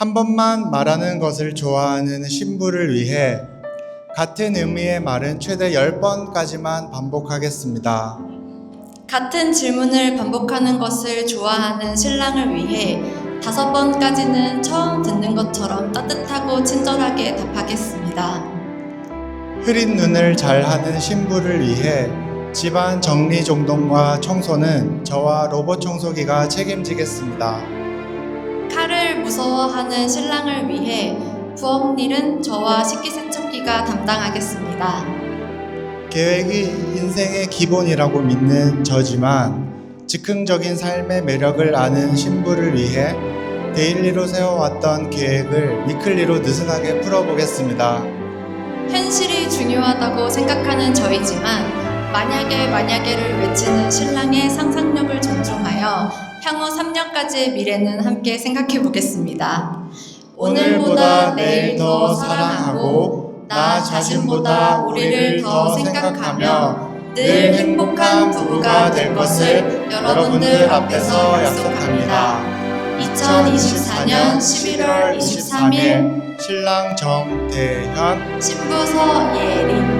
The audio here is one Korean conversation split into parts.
한 번만 말하는 것을 좋아하는 신부를 위해 같은 의미의 말은 최대 10번까지만 반복하겠습니다. 같은 질문을 반복하는 것을 좋아하는 신랑을 위해 다섯 번까지는 처음 듣는 것처럼 따뜻하고 친절하게 답하겠습니다. 흐린 눈을 잘 하는 신부를 위해 집안 정리정돈과 청소는 저와 로봇 청소기가 책임지겠습니다. 무서워하는 신랑을 위해 부엌 일은 저와 식기세척기가 담당하겠습니다. 계획이 인생의 기본이라고 믿는 저지만 즉흥적인 삶의 매력을 아는 신부를 위해 데일리로 세워왔던 계획을 위클리로 느슨하게 풀어보겠습니다. 현실이 중요하다고 생각하는 저이지만 만약에 만약에를 외치는 신랑의 상상력을 존중하여 향후 3년까지의 미래는 함께 생각해 보겠습니다. 오늘보다 내일 더 사랑하고 나 자신보다 우리를 더 생각하며 늘 행복한 부부가 될 것을 여러분들 앞에서 약속합니다. 2024년 11월 23일 신랑 정대현 신부 서예린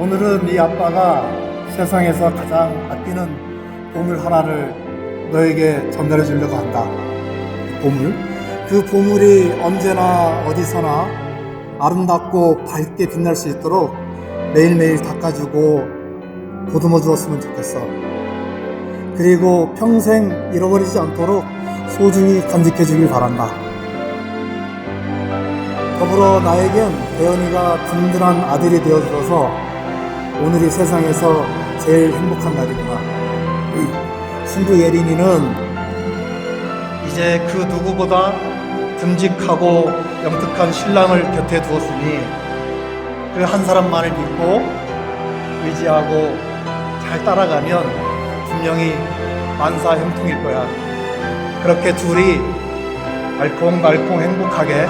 오늘은 네 아빠가 세상에서 가장 아끼는 보물 하나를 너에게 전달해 주려고 한다. 보물? 그 보물이 언제나 어디서나 아름답고 밝게 빛날 수 있도록 매일매일 닦아주고 보듬어 주었으면 좋겠어. 그리고 평생 잃어버리지 않도록 소중히 간직해 주길 바란다. 더불어 나에겐 대현이가 든든한 아들이 되어주어서 오늘이 세상에서 제일 행복한 날이구나. 이 신부 예린이는 이제 그 누구보다 듬직하고 영특한 신랑을 곁에 두었으니 그 한 사람만을 믿고 의지하고 잘 따라가면 분명히 만사 형통일 거야. 그렇게 둘이 알콩달콩 행복하게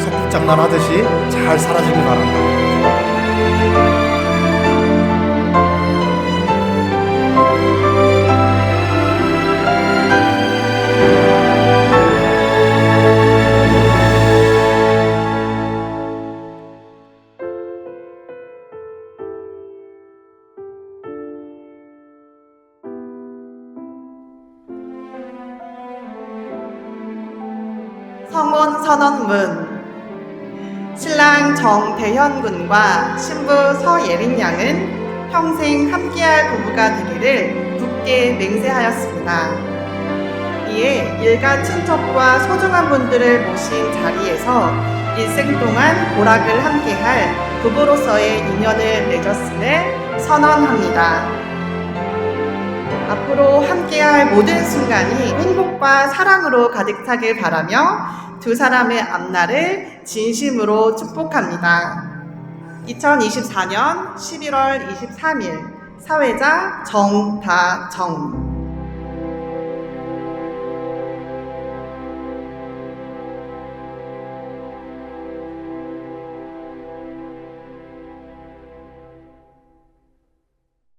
소꿉장난 하듯이 잘 살아주길 바란다. 성혼 선언문 신랑 정대현 군과 신부 서예린 양은 평생 함께할 부부가 되기를 굳게 맹세하였습니다. 이에 일가 친척과 소중한 분들을 모신 자리에서 일생 동안 보락을 함께할 부부로서의 인연을 맺었음을 선언합니다. 앞으로 함께할 모든 순간이 행복과 사랑으로 가득 차길 바라며 두 사람의 앞날을 진심으로 축복합니다. 2024년 11월 23일 사회자 정다정